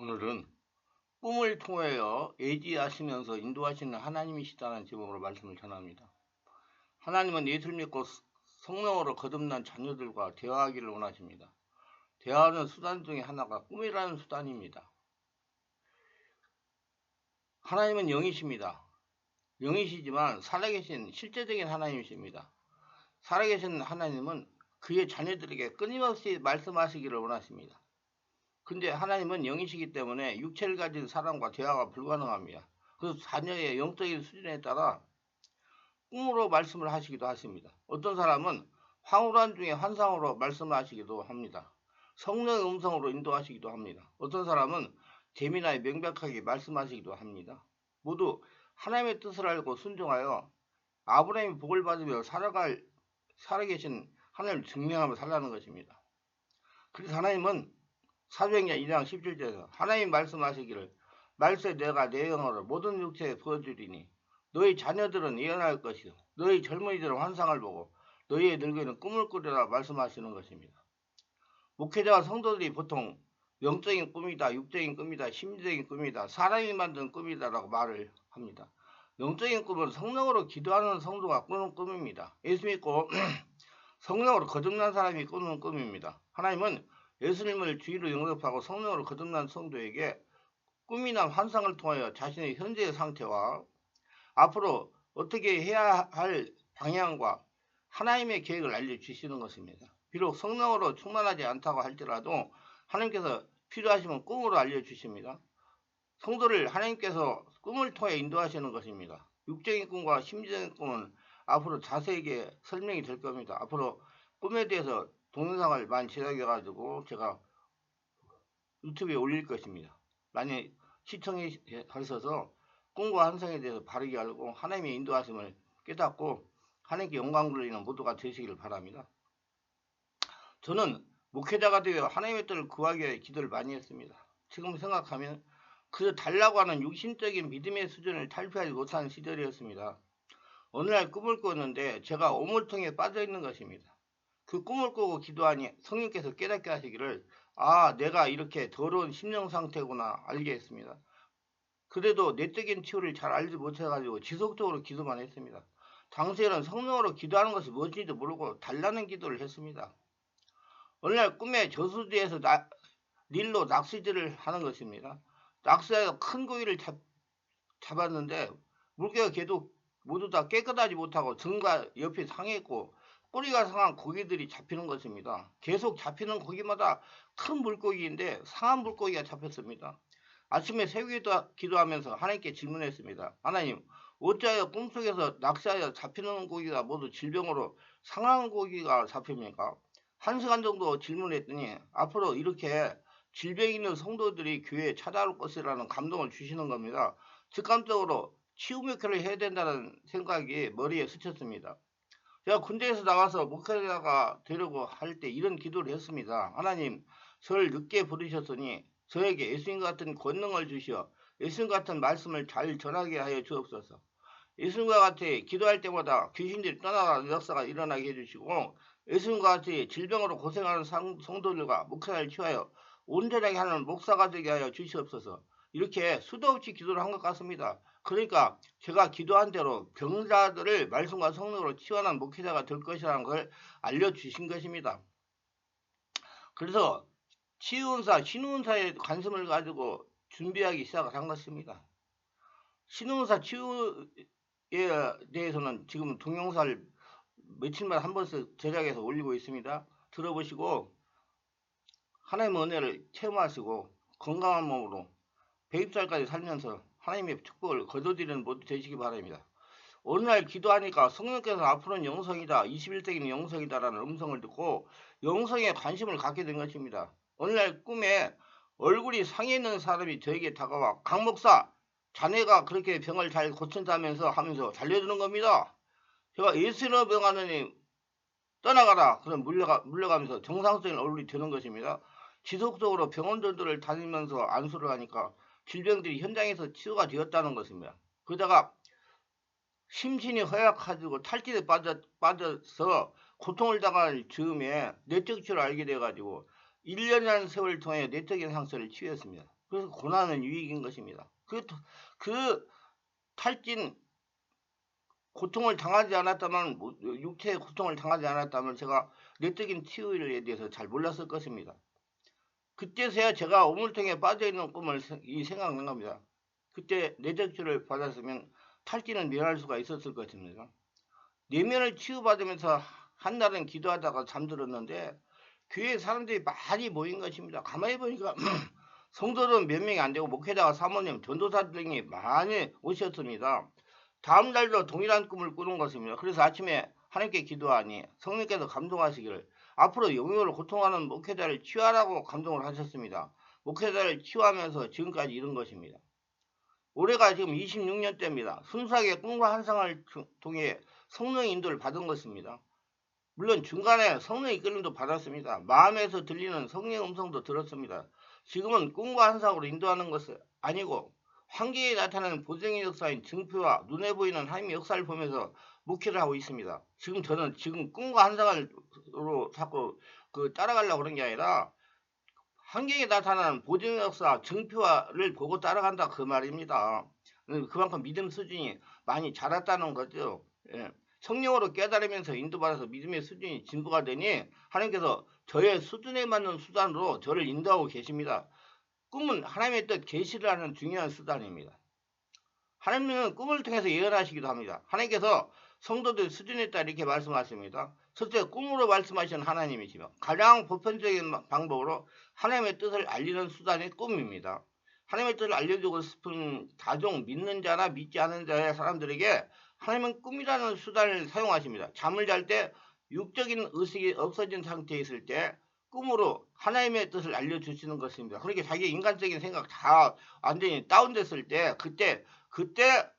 오늘은 꿈을 통하여 예지하시면서 인도하시는 하나님이시다는 제목으로 말씀을 전합니다. 하나님은 예수를 믿고 성령으로 거듭난 자녀들과 대화하기를 원하십니다. 대화하는 수단 중에 하나가 꿈이라는 수단입니다. 하나님은 영이십니다. 영이시지만 살아계신 실제적인 하나님이십니다. 살아계신 하나님은 그의 자녀들에게 끊임없이 말씀하시기를 원하십니다. 근데 하나님은 영이시기 때문에 육체를 가진 사람과 대화가 불가능합니다. 그래서 자녀의 영적인 수준에 따라 꿈으로 말씀을 하시기도 하십니다. 어떤 사람은 황홀한 중에 환상으로 말씀하시기도 합니다. 성령의 음성으로 인도하시기도 합니다. 어떤 사람은 재미나게 명백하게 말씀하시기도 합니다. 모두 하나님의 뜻을 알고 순종하여 아브라함이 복을 받으며 살아갈 살아계신 하나님을 증명하며 살라는 것입니다. 그래서 하나님은 사도행전 2장 17절에서 하나님 말씀하시기를 말세 내가 내 영어를 모든 육체에 부어주리니 너희 자녀들은 예언할 것이요 너희 젊은이들은 환상을 보고 너희의 늙은이는 꿈을 꾸리라 말씀하시는 것입니다. 목회자와 성도들이 보통 영적인 꿈이다, 육적인 꿈이다, 심리적인 꿈이다, 사람이 만든 꿈이다 라고 말을 합니다. 영적인 꿈은 성령으로 기도하는 성도가 꾸는 꿈입니다. 예수 믿고 성령으로 거듭난 사람이 꾸는 꿈입니다. 하나님은 예수님을 주의로 영접하고 성령으로 거듭난 성도에게 꿈이나 환상을 통하여 자신의 현재의 상태와 앞으로 어떻게 해야 할 방향과 하나님의 계획을 알려주시는 것입니다. 비록 성령으로 충만하지 않다고 할지라도 하나님께서 필요하시면 꿈으로 알려주십니다. 성도를 하나님께서 꿈을 통해 인도하시는 것입니다. 육적인 꿈과 심리적인 꿈은 앞으로 자세하게 설명이 될 겁니다. 앞으로 꿈에 대해서 동영상을 많이 제작해 가지고 제가 유튜브에 올릴 것입니다. 많이 시청해 하셔서 꿈과 환상에 대해서 바르게 알고 하나님의 인도하심을 깨닫고 하나님께 영광 돌리는 모두가 되시기를 바랍니다. 저는 목회자가 되어 하나님의 뜻을 구하기 위해 기도를 많이 했습니다. 지금 생각하면 그저 달라고 하는 육신적인 믿음의 수준을 탈피하지 못한 시절이었습니다. 어느 날 꿈을 꿨는데 제가 오물통에 빠져 있는 것입니다. 그 꿈을 꾸고 기도하니 성령께서 깨닫게 하시기를 아 내가 이렇게 더러운 심령 상태구나 알게 했습니다. 그래도 내적인 치유를 잘 알지 못해가지고 지속적으로 기도만 했습니다. 당시에는 성령으로 기도하는 것이 무엇인지도 모르고 달라는 기도를 했습니다. 어느 날 꿈에 저수지에서 나, 닐로 낚시질을 하는 것입니다. 낚시해서 큰 고기를 잡, 잡았는데 물개가 걔도 모두 다 깨끗하지 못하고 등과 옆이 상했고 꼬리가 상한 고기들이 잡히는 것입니다. 계속 잡히는 고기마다 큰 물고기인데 상한 물고기가 잡혔습니다. 아침에 새기도 기도하면서 하나님께 질문했습니다. 하나님, 어찌하여 꿈속에서 낚시하여 잡히는 고기가 모두 질병으로 상한 고기가 잡힙니까? 한 시간 정도 질문했더니 앞으로 이렇게 질병 있는 성도들이 교회에 찾아올 것이라는 감동을 주시는 겁니다. 즉감적으로 치유 목회를 해야 된다는 생각이 머리에 스쳤습니다. 제가 군대에서 나와서 목회자가 되려고 할 때 이런 기도를 했습니다. 하나님, 저를 늦게 부르셨으니 저에게 예수님 같은 권능을 주시어 예수님 같은 말씀을 잘 전하게 하여 주옵소서. 예수님과 같이 기도할 때마다 귀신들이 떠나가는 역사가 일어나게 해주시고 예수님과 같이 질병으로 고생하는 성도들과 목사를 치하여 온전하게 하는 목사가 되게 하여 주시옵소서. 이렇게 수도 없이 기도를 한 것 같습니다. 그러니까 제가 기도한 대로 병자들을 말씀과 성령으로 치환한 목회자가 될 것이라는 걸 알려주신 것입니다. 그래서 치유은사, 신우은사에 관심을 가지고 준비하기 시작을 한 것입니다. 신우은사 치유에 대해서는 지금 동영상을 며칠마다 한 번씩 제작해서 올리고 있습니다. 들어보시고 하나님의 은혜를 체험하시고 건강한 몸으로 100살까지 살면서 하나님의 축복을 거둬들이는 모두 되시기 바랍니다. 어느 날 기도하니까 성령께서 앞으로는 영성이다. 21세기는 영성이다라는 음성을 듣고 영성에 관심을 갖게 된 것입니다. 어느 날 꿈에 얼굴이 상해 있는 사람이 저에게 다가와 강 목사 자네가 그렇게 병을 잘 고친다면서 하면서 달려드는 겁니다. 제가 예수로 병하느니 떠나가라. 그럼 물려가, 물려가면서 정상적인 얼굴이 되는 것입니다. 지속적으로 병원들을 다니면서 안수를 하니까 질병들이 현장에서 치유가 되었다는 것입니다. 그러다가 심신이 허약해지고 탈진에 빠져, 빠져서 고통을 당할 즈음에 내적 치유를 알게 돼가지고 1년이라는 세월을 통해 내적인 상처를 치유했습니다. 그래서 고난은 유익인 것입니다. 그, 그 탈진 고통을 당하지 않았다면 뭐, 육체의 고통을 당하지 않았다면 제가 내적인 치유에 대해서 잘 몰랐을 것입니다. 그때서야 제가 우물통에 빠져있는 꿈을 이 생각난 겁니다. 그때 내적치를 받았으면 탈진은 면할 수가 있었을 것입니다. 내면을 치유받으면서 한날은 기도하다가 잠들었는데 교회 사람들이 많이 모인 것입니다. 가만히 보니까 성도는 몇 명이 안 되고 목회자와 사모님, 전도사 등이 많이 오셨습니다. 다음 날도 동일한 꿈을 꾸는 것입니다. 그래서 아침에 하나님께 기도하니 성령께서 감동하시기를 앞으로 영역을 고통하는 목회자를 치유하라고 감동을 하셨습니다. 목회자를 치유하면서 지금까지 이룬 것입니다. 올해가 지금 26년째입니다. 순수하게 꿈과 환상을 통해 성령 인도를 받은 것입니다. 물론 중간에 성령 이끌림도 받았습니다. 마음에서 들리는 성령 음성도 들었습니다. 지금은 꿈과 환상으로 인도하는 것은 아니고 환경에 나타나는 보정의 역사인 증표와 눈에 보이는 하나님의 역사를 보면서 목회를 하고 있습니다. 지금 저는 지금 꿈과 환상으로 자꾸 그 따라가려고 그런 게 아니라 환경에 나타나는 보정 역사 증표를 보고 따라간다 그 말입니다. 그만큼 믿음 수준이 많이 자랐다는 거죠. 예. 성령으로 깨달으면서 인도받아서 믿음의 수준이 진보가 되니 하나님께서 저의 수준에 맞는 수단으로 저를 인도하고 계십니다. 꿈은 하나님의 뜻 계시를 하는 중요한 수단입니다. 하나님은 꿈을 통해서 예언하시기도 합니다. 하나님께서 성도들 수준에 따라 이렇게 말씀하십니다. 첫째 꿈으로 말씀하시는 하나님이시며 가장 보편적인 방법으로 하나님의 뜻을 알리는 수단이 꿈입니다. 하나님의 뜻을 알려주고 싶은 다종 믿는 자나 믿지 않는 자의 사람들에게 하나님은 꿈이라는 수단을 사용하십니다. 잠을 잘 때 육적인 의식이 없어진 상태에 있을 때 꿈으로 하나님의 뜻을 알려주시는 것입니다. 그렇게 자기 인간적인 생각 다 완전히 다운됐을 때 그때 그때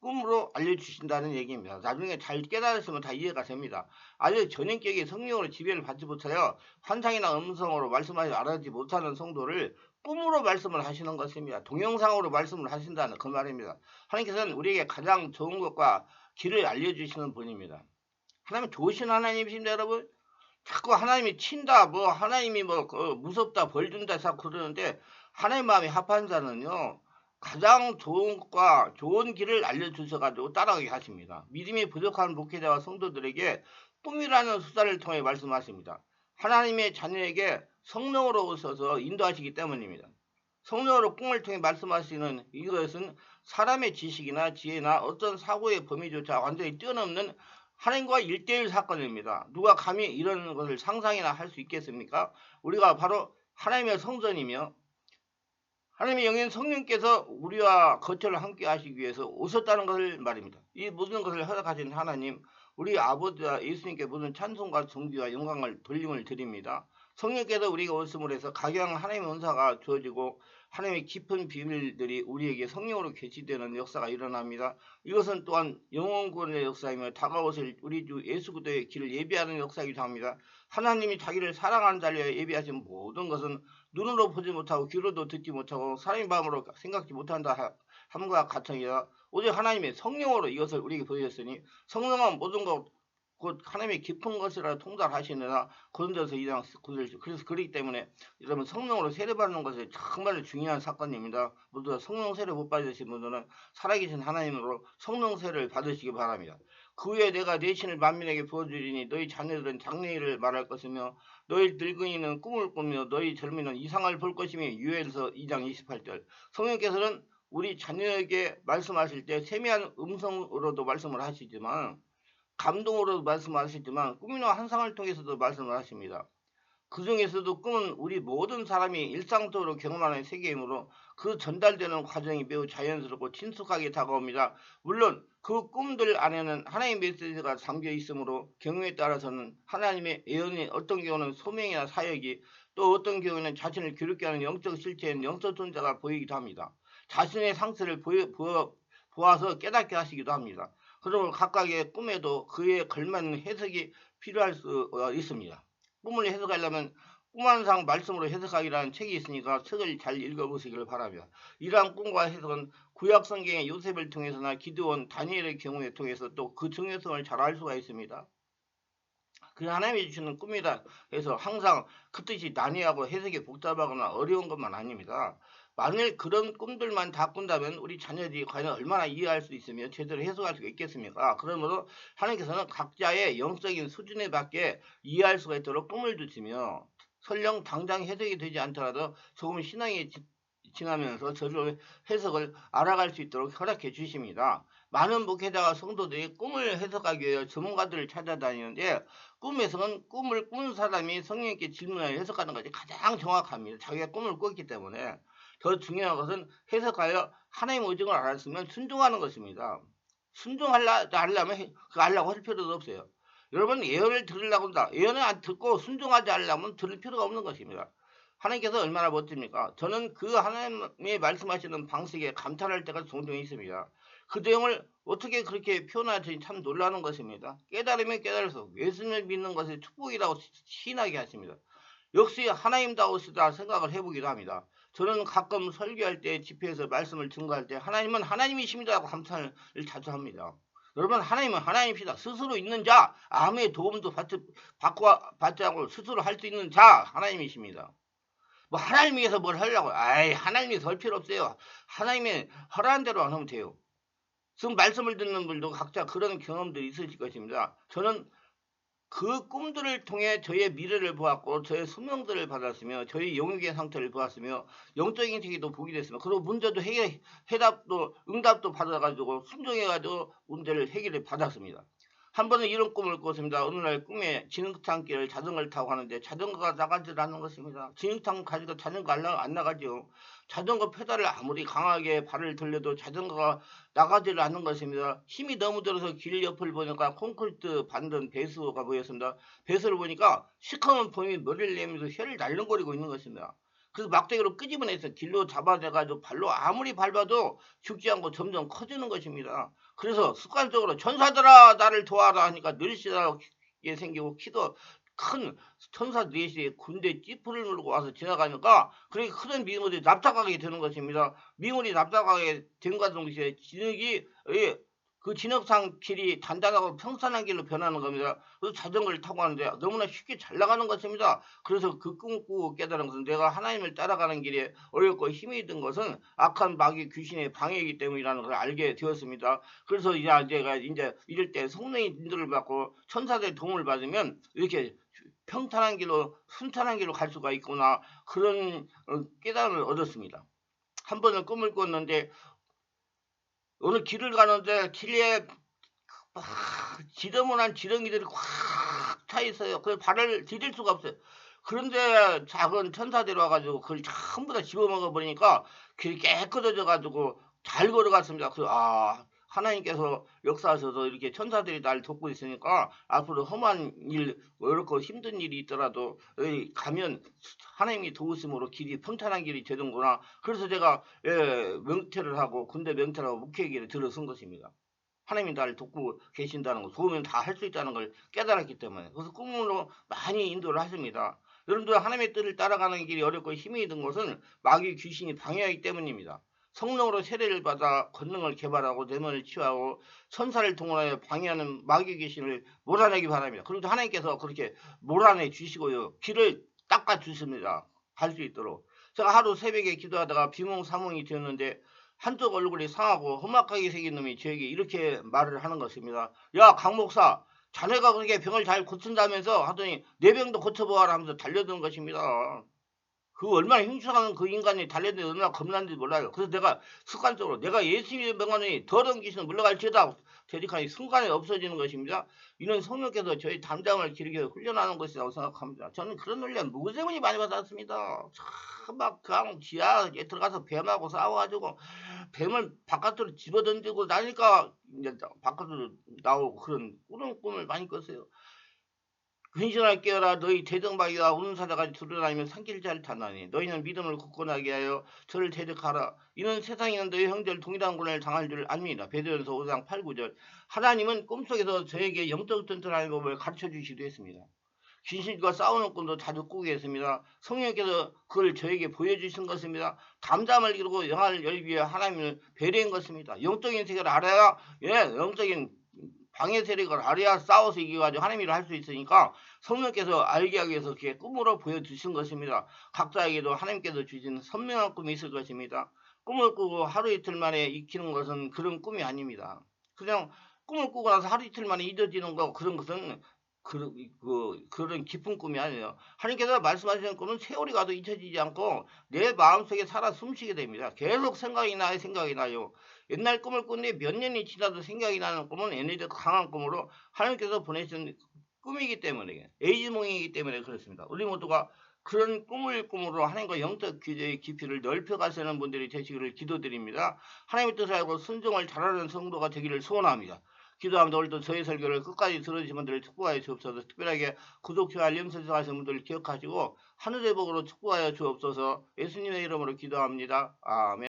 꿈으로 알려주신다는 얘기입니다. 나중에 잘 깨달으시면 다 이해가 됩니다. 아주 전인격이 성령으로 지배를 받지 못하여 환상이나 음성으로 말씀하지 알아지 못하는 성도를 꿈으로 말씀을 하시는 것입니다. 동영상으로 말씀을 하신다는 그 말입니다. 하나님께서는 우리에게 가장 좋은 것과 길을 알려주시는 분입니다. 하나님 좋으신 하나님이십니다, 여러분. 자꾸 하나님이 친다, 뭐, 하나님이 뭐, 그 무섭다, 벌 준다, 자꾸 그러는데, 하나님 마음이 합한 자는요, 가장 좋은 것과 좋은 길을 알려주셔가지고 따라가게 하십니다. 믿음이 부족한 목회자와 성도들에게 꿈이라는 수단을 통해 말씀하십니다. 하나님의 자녀에게 성령으로 오셔서 인도하시기 때문입니다. 성령으로 꿈을 통해 말씀하시는 이것은 사람의 지식이나 지혜나 어떤 사고의 범위조차 완전히 뛰어넘는 하나님과 일대일 사건입니다. 누가 감히 이런 것을 상상이나 할 수 있겠습니까? 우리가 바로 하나님의 성전이며 하나님의 영인 성령께서 우리와 거처를 함께 하시기 위해서 오셨다는 것을 말입니다. 이 모든 것을 허락하신 하나님, 우리 아버지와 예수님께 모든 찬송과 존귀와 영광을 돌림을 드립니다. 성령께서 우리가 오심을 해서 각양 하나님의 은사가 주어지고 하나님의 깊은 비밀들이 우리에게 성령으로 개시되는 역사가 일어납니다. 이것은 또한 영원권의 역사이며 다가오실 우리 주 예수 그리스도의 길을 예비하는 역사이기도 합니다. 하나님이 자기를 사랑하는 자리에 예비하신 모든 것은 눈으로 보지 못하고 귀로도 듣지 못하고 사람의 마음으로 생각지 못한다 함과 같으니라. 오직 하나님의 성령으로 이것을 우리에게 보여줬으니 성령은 모든 것 곧 하나님의 깊은 것이라 통달하시느라 고린도서 2장 9절 그래서 그렇기 때문에 여러분 성령으로 세례받는 것이 정말 중요한 사건입니다. 모두 성령 세례 못 받으신 분들은 살아계신 하나님으로 성령 세례를 받으시기 바랍니다. 그 후에 내가 내 신을 만민에게 부어주리니 너희 자녀들은 장래일을 말할 것이며 너희 늙은이는 꿈을 꾸며 너희 젊이는 이상을 볼 것이며 유엘서 2장 28절 성령께서는 우리 자녀에게 말씀하실 때 세미한 음성으로도 말씀을 하시지만 감동으로 말씀하시지만 꿈이나 환상을 통해서도 말씀을 하십니다. 그 중에서도 꿈은 우리 모든 사람이 일상적으로 경험하는 세계이므로 그 전달되는 과정이 매우 자연스럽고 친숙하게 다가옵니다. 물론 그 꿈들 안에는 하나님의 메시지가 담겨 있으므로 경우에 따라서는 하나님의 예언이 어떤 경우는 소명이나 사역이 또 어떤 경우는 자신을 괴롭게 하는 영적 실체인 영적 존재가 보이기도 합니다. 자신의 상태를 보여, 보여, 보아서 깨닫게 하시기도 합니다. 그러면 각각의 꿈에도 그에 걸맞는 해석이 필요할 수 어, 있습니다. 꿈을 해석하려면 꿈한상 말씀으로 해석하기라는 책이 있으니까 책을 잘 읽어보시기를 바랍니다. 이러한 꿈과 해석은 구약 성경의 요셉을 통해서나 기드온 다니엘의 경우에 통해서 또 그 중요성을 잘 알 수가 있습니다. 그 하나님이 주시는 꿈이다 해서 항상 그 뜻이 난해하고 해석이 복잡하거나 어려운 것만 아닙니다. 만일 그런 꿈들만 다 꾼다면 우리 자녀들이 과연 얼마나 이해할 수 있으며 제대로 해석할 수가 있겠습니까? 그러므로 하나님께서는 각자의 영적인 수준에 맞게 이해할 수가 있도록 꿈을 주시며 설령 당장 해석이 되지 않더라도 조금 신앙이 지- 지나면서 저절로 해석을 알아갈 수 있도록 허락해 주십니다. 많은 목회자와 성도들이 꿈을 해석하기 위해 전문가들을 찾아다니는데 꿈 해석은 꿈을 꾼 사람이 성령님께 질문을 해석하는 것이 가장 정확합니다. 자기가 꿈을 꿨기 때문에 더 중요한 것은 해석하여 하나님 의정을 알았으면 순종하는 것입니다. 순종하려 하려면 해- 그 알라고 할 필요도 없어요. 여러분 예언을 들으려고 한다. 예언을 안 듣고 순종하지 않으려면 들을 필요가 없는 것입니다. 하나님께서 얼마나 멋집니까? 저는 그 하나님이 말씀하시는 방식에 감탄할 때가 종종 있습니다. 그 내용을 어떻게 그렇게 표현하지 참 놀라는 것입니다. 깨달으면 깨달아서 예수님을 믿는 것이 축복이라고 신하게 하십니다. 역시 하나님다우시다 생각을 해보기도 합니다. 저는 가끔 설교할 때 집회에서 말씀을 증거할 때 하나님은 하나님이십니다라고 감탄을 자주 합니다. 여러분 하나님은 하나님이시다. 스스로 있는 자 아무의 도움도 받지, 받고 받지 않고 스스로 할 수 있는 자 하나님이십니다. 뭐 하나님 위해서 뭘 하려고 아이 하나님이 설 필요 없어요. 하나님의 허락한 대로 하면 돼요. 지금 말씀을 듣는 분도 각자 그런 경험들이 있으실 것입니다. 저는 그 꿈들을 통해 저의 미래를 보았고 저의 소명들을 받았으며 저의 영역의 상태를 보았으며 영적인 세계도 보게 됐으며 그리고 문제도 해결 해답도 응답도 받아가지고 순종해가지고 문제를 해결을 받았습니다. 한 번은 이런 꿈을 꿨습니다. 어느 날 꿈에 진흙탕 길을 자전거를 타고 가는데 자전거가 나가지 않는 것입니다. 진흙탕 가지고 자전거 안, 나가죠. 자전거 페달을 아무리 강하게 발을 돌려도 자전거가 나가지를 않는 것입니다. 힘이 너무 들어서 길 옆을 보니까 콘크리트 반든 배수가 보였습니다. 배수를 보니까 시커먼 봄이 머리를 내면서 혀를 날름거리고 있는 것입니다. 그래서 막대기로 끄집어내서 길로 잡아대가지고 발로 아무리 밟아도 죽지 않고 점점 커지는 것입니다. 그래서 습관적으로 천사들아 나를 도와라 하니까 늘씬하게 생기고 키도 큰 천사 넷이 군대 찌푸를 물고 와서 지나가니까 그렇게 큰 미물이 납작하게 되는 것입니다. 미물이 납작하게 된과 동시에 진흙이 예, 그 진흙상 길이 단단하고 평탄한 길로 변하는 겁니다. 그래서 자전거를 타고 가는데 너무나 쉽게 잘 나가는 것입니다. 그래서 그 꿈을 꾸고 깨달은 것은 내가 하나님을 따라가는 길에 어렵고 힘이 든 것은 악한 마귀 귀신의 방해이기 때문이라는 걸 알게 되었습니다. 그래서 이제 제가 이제 이럴 때 성령의 인도를 받고 천사들의 도움을 받으면 이렇게 평탄한 길로 순탄한 길로 갈 수가 있구나 그런 어, 깨달음을 얻었습니다. 한 번은 꿈을 꿨는데 어느 길을 가는데 길에 막 지저분한 지렁이들이 꽉 차 있어요. 그 발을 디딜 수가 없어요. 그런데 작은 천사들이 와가지고 그걸 전부 다 집어먹어 버리니까 길이 깨끗해져 가지고 잘 걸어갔습니다. 그아 하나님께서 역사하셔서 이렇게 천사들이 날 돕고 있으니까 앞으로 험한 일, 어렵고 힘든 일이 있더라도 가면 하나님이 도우심으로 길이 평탄한 길이 되는구나. 그래서 제가 예, 명태를 하고 군대 하고 목회기를 들어선 것입니다. 하나님이 나를 돕고 계신다는 거, 도우면 다 할 수 있다는 걸 깨달았기 때문에 그래서 꿈으로 많이 인도를 하십니다. 여러분들 하나님의 뜻을 따라가는 길이 어렵고 힘이 든 것은 마귀 귀신이 방해하기 때문입니다. 성령으로 세례를 받아 권능을 개발하고 내면을 치유하고 천사를 동원하여 방해하는 마귀 귀신을 몰아내기 바랍니다. 그런데 하나님께서 그렇게 몰아내 주시고요. 길을 닦아 주십니다. 갈 수 있도록. 제가 하루 새벽에 기도하다가 비몽사몽이 되었는데 한쪽 얼굴이 상하고 험악하게 생긴 놈이 저에게 이렇게 말을 하는 것입니다. 야, 강 목사, 자네가 그렇게 병을 잘 고친다면서 하더니 내 병도 고쳐보아라 하면서 달려드는 것입니다. 그 얼마나 흉측한 그 인간이 달려드는 얼마나 겁난지 몰라요. 그래서 내가 습관적으로 내가 예수님의 명하니 더러운 귀신은 물러갈지어다 대직하니 순간에 없어지는 것입니다. 이는 성령께서 저희 담장을 기르게 훈련하는 것이라고 생각합니다. 저는 그런 훈련 무세문이 많이 받았습니다. 참막 그냥 지하에 들어가서 뱀하고 싸워가지고 뱀을 바깥으로 집어던지고 나니까 이제 바깥으로 나오고 그런 그런 꿈을 많이 꿨어요. 근신할 깨어라 너희 대등박이와 우는 사자가 두려다니며 산길자를 타나니 너희는 믿음을 굳건하게 하여 저를 대적하라. 이는 세상에는 너희 형제를 동일한 군을 당할 줄 압니다. 베드로전서 5장 8, 9절. 하나님은 꿈속에서 저에게 영적 튼튼한 법을 가르쳐 주시기도 했습니다. 귀신과 싸우는 꿈도 자주 꾸게 했습니다. 성령께서 그걸 저에게 보여주신 것입니다. 담담을 이루고 영화를 열기 위해 하나님을 배려한 것입니다. 영적인 세계를 알아야 예 영적인 방해 세력을 알아야 싸워서 이겨가지고 하나님 일을 할 수 있으니까 성령께서 알게 하기 위해서 그게 꿈으로 보여주신 것입니다. 각자에게도 하나님께서 주신 선명한 꿈이 있을 것입니다. 꿈을 꾸고 하루 이틀 만에 익히는 것은 그런 꿈이 아닙니다. 그냥 꿈을 꾸고 나서 하루 이틀 만에 잊어지는 거 그런 것은 그, 그, 그런 깊은 꿈이 아니에요. 하나님께서 말씀하시는 꿈은 세월이 가도 잊혀지지 않고 내 마음속에 살아 숨쉬게 됩니다. 계속 생각이 나요, 생각이 나요. 옛날 꿈을 꾼 뒤 몇 년이 지나도 생각이 나는 꿈은 에너지가 강한 꿈으로 하나님께서 보내신 꿈이기 때문에, 에이즈몽이기 때문에 그렇습니다. 우리 모두가 그런 꿈을 꿈으로 하나님과 영적 기대의 깊이를 넓혀가시는 분들이 되시기를 기도드립니다. 하나님의 뜻을 알고 순종을 잘하는 성도가 되기를 소원합니다. 기도합니다. 오늘도 저희 설교를 끝까지 들어주신 분들을 축복하여 주옵소서. 특별하게 구독, 좋아요, 알림 설정하신 분들을 기억하시고 하늘의 복으로 축복하여 주옵소서. 예수님의 이름으로 기도합니다. 아멘.